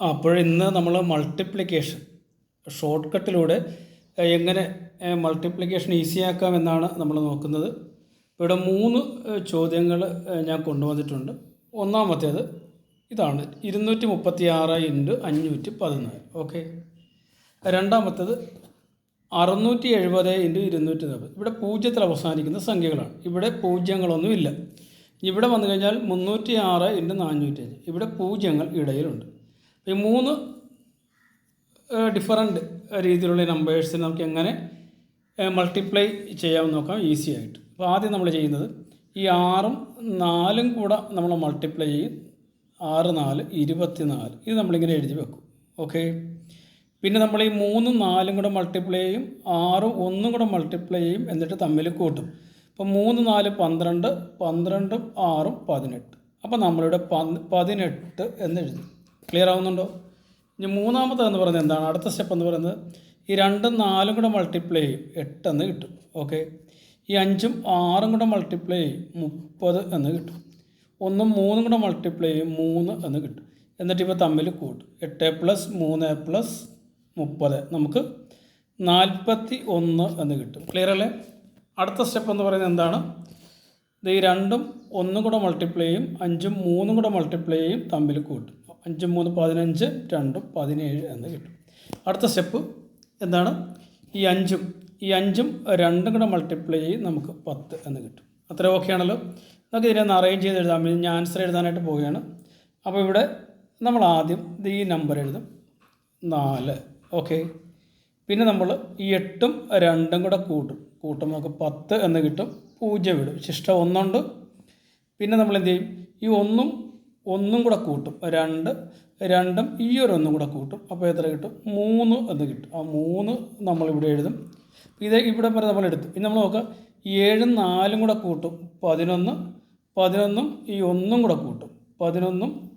അപ്പോൾ ഇന്ന് നമ്മൾ മൾട്ടിപ്ലിക്കേഷൻ ഷോർട്ട് കട്ടിലൂടെ എങ്ങനെ മൾട്ടിപ്ലിക്കേഷൻ ഈസിയാക്കാം എന്നാണ് നമ്മൾ നോക്കുന്നത്. ഇവിടെ മൂന്ന് ചോദ്യങ്ങൾ ഞാൻ കൊണ്ടുവന്നിട്ടുണ്ട്. ഒന്നാമത്തേത് ഇതാണ് ഇരുന്നൂറ്റി മുപ്പത്തി ആറ് ഇന്റു അഞ്ഞൂറ്റി പതിനാല് ഓക്കെ? രണ്ടാമത്തേത് അറുന്നൂറ്റി എഴുപത് ഇന്റു ഇരുന്നൂറ്റി നാൽപ്പത് ഇവിടെ പൂജ്യത്തിൽ അവസാനിക്കുന്ന സംഖ്യകളാണ്. ഇവിടെ പൂജ്യങ്ങളൊന്നുമില്ല. ഇവിടെ വന്നു കഴിഞ്ഞാൽ മുന്നൂറ്റി ആറ് ഇന്റു നാനൂറ്റി അഞ്ച് ഇവിടെ പൂജ്യങ്ങൾ ഇടയിലുണ്ട്. ഈ മൂന്ന് ഡിഫറന്റ് രീതിയിലുള്ള നമ്പേഴ്സ് നമുക്ക് എങ്ങനെ മൾട്ടിപ്ലൈ ചെയ്യാമെന്ന് നോക്കാം. ഈസി ആയിട്ട്. അപ്പോൾ ആദ്യം നമ്മൾ ചെയ്യുന്നത് ഈ ആറും നാലും കൂടെ നമ്മൾ മൾട്ടിപ്ലൈ ചെയ്യും. ആറ് നാല് ഇരുപത്തി നാല് ഇത് നമ്മളിങ്ങനെ എഴുതി വെക്കും. ഓക്കെ പിന്നെ നമ്മൾ ഈ മൂന്നും നാലും കൂടെ മൾട്ടിപ്ലൈ ചെയ്യും. ആറും ഒന്നും കൂടെ മൾട്ടിപ്ലൈ ചെയ്യും. എന്നിട്ട് തമ്മിൽ കൂട്ടും. അപ്പോൾ മൂന്ന് നാല് പന്ത്രണ്ട് പന്ത്രണ്ടും ആറും പതിനെട്ട്. അപ്പോൾ നമ്മളിവിടെ പതിനെട്ട് എന്ന് എഴുതി. ക്ലിയർ ആവുന്നുണ്ടോ ഇനി മൂന്നാമത്തെ എന്ന് പറയുന്നത് എന്താണ്? അടുത്ത സ്റ്റെപ്പ് എന്ന് പറയുന്നത് ഈ രണ്ടും നാലും കൂടെ മൾട്ടിപ്ലൈ ചെയ്യും. എട്ടെന്ന് കിട്ടും. ഓക്കെ ഈ അഞ്ചും ആറും കൂടെ മൾട്ടിപ്ലൈ ചെയ്യും. മുപ്പത് എന്ന് കിട്ടും. ഒന്നും മൂന്നും കൂടെ മൾട്ടിപ്ലൈ ചെയ്യും. മൂന്ന് എന്ന് കിട്ടും. എന്നിട്ട് ഇപ്പോൾ തമ്മിൽ കൂട്ടും എട്ട് പ്ലസ് മൂന്ന് പ്ലസ് മുപ്പത്. നമുക്ക് നാൽപ്പത്തി ഒന്ന് എന്ന് കിട്ടും. ക്ലിയർ അല്ലേ? അടുത്ത സ്റ്റെപ്പ് എന്ന് പറയുന്നത് എന്താണ്? ഇത് ഈ രണ്ടും ഒന്നും കൂടെ മൾട്ടിപ്ലൈ ചെയ്യും. അഞ്ചും മൂന്നും കൂടെ മൾട്ടിപ്ലൈ ചെയ്യും. തമ്മിൽ കൂട്ടും അഞ്ചും മൂന്ന് പതിനഞ്ച് രണ്ടും പതിനേഴ് എന്ന് കിട്ടും. അടുത്ത സ്റ്റെപ്പ് എന്താണ്? ഈ അഞ്ചും ഈ അഞ്ചും രണ്ടും കൂടെ മൾട്ടിപ്ലൈ ചെയ്ത് നമുക്ക് പത്ത് എന്ന് കിട്ടും. അത്ര ഓക്കെ ആണല്ലോ? നമുക്ക് ഇതിനെ ഒന്ന് അറേഞ്ച് ചെയ്ത് വേണ്ടി ഞാൻ ആൻസർ എഴുതാനായിട്ട് പോവുകയാണ്. അപ്പോൾ ഇവിടെ നമ്മൾ ആദ്യം ഈ നമ്പർ എഴുതും. നാല്. ഓക്കെ പിന്നെ നമ്മൾ ഈ എട്ടും രണ്ടും കൂടെ കൂട്ടും. കൂട്ടും നമുക്ക് പത്ത് എന്ന് കിട്ടും. പൂജ്യം ഇടും. ശിഷ്ട ഒന്നുണ്ട്. പിന്നെ നമ്മൾ എന്ത് ചെയ്യും? ഈ ഒന്നും ഒന്നും കൂടെ കൂട്ടും. രണ്ട് രണ്ടും ഈ ഒരു ഒന്നും കൂടെ കൂട്ടും. അപ്പോൾ എത്ര കിട്ടും? മൂന്ന് എന്ന് കിട്ടും. ആ മൂന്ന് നമ്മളിവിടെ എഴുതും. ഇത് ഇവിടെ വരെ നമ്മൾ എടുത്തു. ഇനി നമ്മൾ നോക്കുക ഏഴും നാലും കൂടെ കൂട്ടും. പതിനൊന്ന് പതിനൊന്നും ഈ ഒന്നും കൂടെ കൂട്ടും. പതിനൊന്നും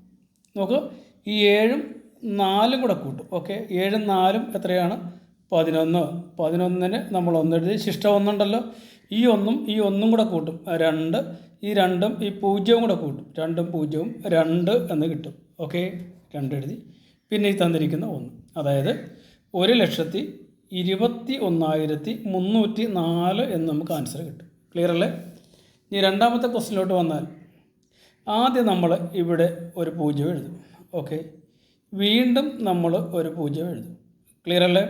നോക്കുക ഈ ഏഴും നാലും കൂടെ കൂട്ടും. ഓക്കെ? ഏഴും നാലും എത്രയാണ്? പതിനൊന്ന്. പതിനൊന്നിന് നമ്മൾ ഒന്നെഴുതി ശിഷ്ടം ഒന്നുണ്ടല്ലോ. ഈ ഒന്നും ഈ ഒന്നും കൂടെ കൂട്ടും. രണ്ട് ഈ രണ്ടും ഈ പൂജ്യവും കൂടെ കൂട്ടും. രണ്ടും പൂജ്യവും രണ്ട് എന്ന് കിട്ടും. ഓക്കെ രണ്ട് എഴുതി. പിന്നെ ഈ തന്നിരിക്കുന്ന ഒന്ന്. അതായത് ഒരു ലക്ഷത്തി ഇരുപത്തി ഒന്നായിരത്തി മുന്നൂറ്റി നാല് എന്ന് നമുക്ക് ആൻസർ കിട്ടും. ക്ലിയർ അല്ലേ? ഇനി രണ്ടാമത്തെ ക്വസ്റ്റിലോട്ട് വന്നാൽ ആദ്യം നമ്മൾ ഇവിടെ ഒരു പൂജ്യം എഴുതും. ഓക്കെ വീണ്ടും നമ്മൾ ഒരു പൂജ്യം എഴുതും. ക്ലിയർ അല്ലേ?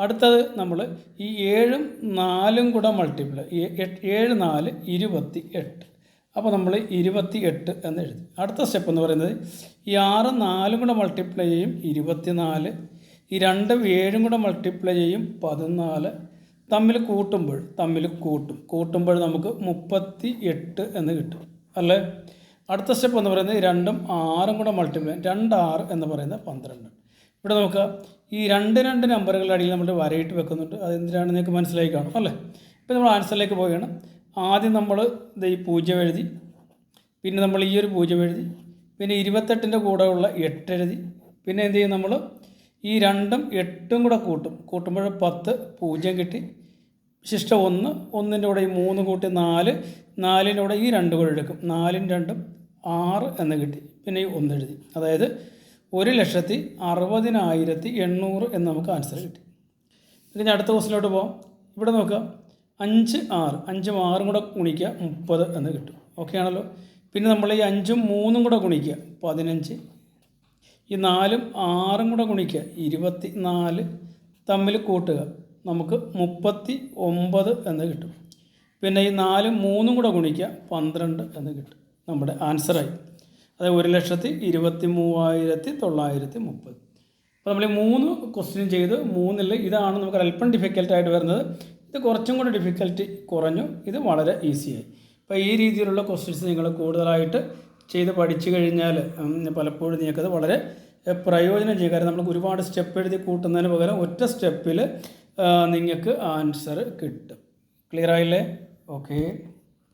അടുത്തത് നമ്മൾ ഈ ഏഴും നാലും കൂടെ മൾട്ടിപ്പിൾ ഏഴ് നാല് ഇരുപത്തി എട്ട്. അപ്പോൾ നമ്മൾ ഇരുപത്തി എട്ട് എന്ന് എഴുതി. അടുത്ത സ്റ്റെപ്പ് എന്ന് പറയുന്നത് ഈ ആറ് നാലും കൂടെ മൾട്ടിപ്ലൈ ചെയ്യും ഇരുപത്തി നാല് ഈ രണ്ടും ഏഴും കൂടെ മൾട്ടിപ്ലൈ ചെയ്യും പതിനാല്. തമ്മിൽ കൂട്ടുമ്പോൾ തമ്മിൽ കൂട്ടും. കൂട്ടുമ്പോൾ നമുക്ക് മുപ്പത്തി എട്ട് എന്ന് കിട്ടും. അല്ലേ? അടുത്ത സ്റ്റെപ്പ് എന്ന് പറയുന്നത് രണ്ടും ആറും കൂടെ മൾട്ടിപ്ലൈ രണ്ട് ആറ് എന്ന് പറയുന്നത് പന്ത്രണ്ട്. ഇവിടെ നോക്കുക. ഈ രണ്ട് രണ്ട് നമ്പറുകളുടെ അടിയിൽ നമ്മൾ വരയിട്ട് വെക്കുന്നുണ്ട്. അതെന്തിനാണ് നിങ്ങൾക്ക് മനസ്സിലായി കാണും അല്ലേ? ഇപ്പോൾ നമ്മൾ ആൻസറിലേക്ക് പോവുകയാണ്. ആദ്യം നമ്മൾ ഇത് ഈ പൂജ്യം എഴുതി പിന്നെ നമ്മൾ ഈ ഒരു പൂജ്യം എഴുതി പിന്നെ ഇരുപത്തെട്ടിന്റെ കൂടെ ഉള്ള എട്ട് എഴുതി പിന്നെ എന്ത് ചെയ്യും നമ്മൾ? ഈ രണ്ടും എട്ടും കൂടെ കൂട്ടും. കൂട്ടുമ്പോൾ പത്ത് പൂജ്യം കിട്ടി. ശിഷ്ട ഒന്ന് ഒന്നിന്റെ കൂടെ ഈ മൂന്ന് കൂട്ടി നാല് നാലിന്റെ കൂടെ ഈ രണ്ട് കൂടെ എടുക്കും. നാലും രണ്ടും ആറ് എന്ന് കിട്ടി. പിന്നെ ഈ ഒന്ന് എഴുതി. അതായത് ഒരു ലക്ഷത്തി അറുപതിനായിരത്തി എണ്ണൂറ് എന്ന് നമുക്ക് ആൻസർ കിട്ടി. ഇനി അടുത്ത ക്വസ്റ്റിലോട്ട് പോകാം ഇവിടെ നോക്കുക. അഞ്ച് ആറ് അഞ്ചും ആറും കൂടെ ഗുണിക്കുക മുപ്പത് എന്ന് കിട്ടും. ഓക്കെ ആണല്ലോ? പിന്നെ നമ്മൾ ഈ അഞ്ചും മൂന്നും കൂടെ ഗുണിക്കുക. പതിനഞ്ച്. ഈ നാലും ആറും കൂടെ ഗുണിക്കുക. ഇരുപത്തി നാല് തമ്മിൽ കൂട്ടുക. നമുക്ക് മുപ്പത്തി ഒമ്പത് എന്ന് കിട്ടും. പിന്നെ ഈ നാലും മൂന്നും കൂടെ ഗുണിക്കുക. പന്ത്രണ്ട് എന്ന് കിട്ടും. നമ്മുടെ ആൻസറായി അതായത് ഒരു ലക്ഷത്തി ഇരുപത്തി മൂവായിരത്തി തൊള്ളായിരത്തി മുപ്പത്. അപ്പോൾ നമ്മൾ മൂന്ന് ക്വസ്റ്റ്യൻ ചെയ്ത് മൂന്നിൽ ഇതാണ് നമുക്ക് അല്പം ഡിഫിക്കൽട്ടായിട്ട് വരുന്നത്. ഇത് കുറച്ചും കൂടി ഡിഫിക്കൽട്ടി കുറഞ്ഞു. ഇത് വളരെ ഈസിയായി അപ്പോൾ ഈ രീതിയിലുള്ള ക്വസ്റ്റ്യൻസ് നിങ്ങൾ കൂടുതലായിട്ട് ചെയ്ത് പഠിച്ചു കഴിഞ്ഞാൽ പലപ്പോഴും നിങ്ങൾക്കത് വളരെ പ്രയോജനം ചെയ്യും. കാരണം നമുക്ക് ഒരുപാട് സ്റ്റെപ്പ് എഴുതി കൂട്ടുന്നതിന് പകരം ഒറ്റ സ്റ്റെപ്പിൽ നിങ്ങൾക്ക് ആൻസർ കിട്ടും. ക്ലിയർ ആയില്ലേ? ഓക്കേ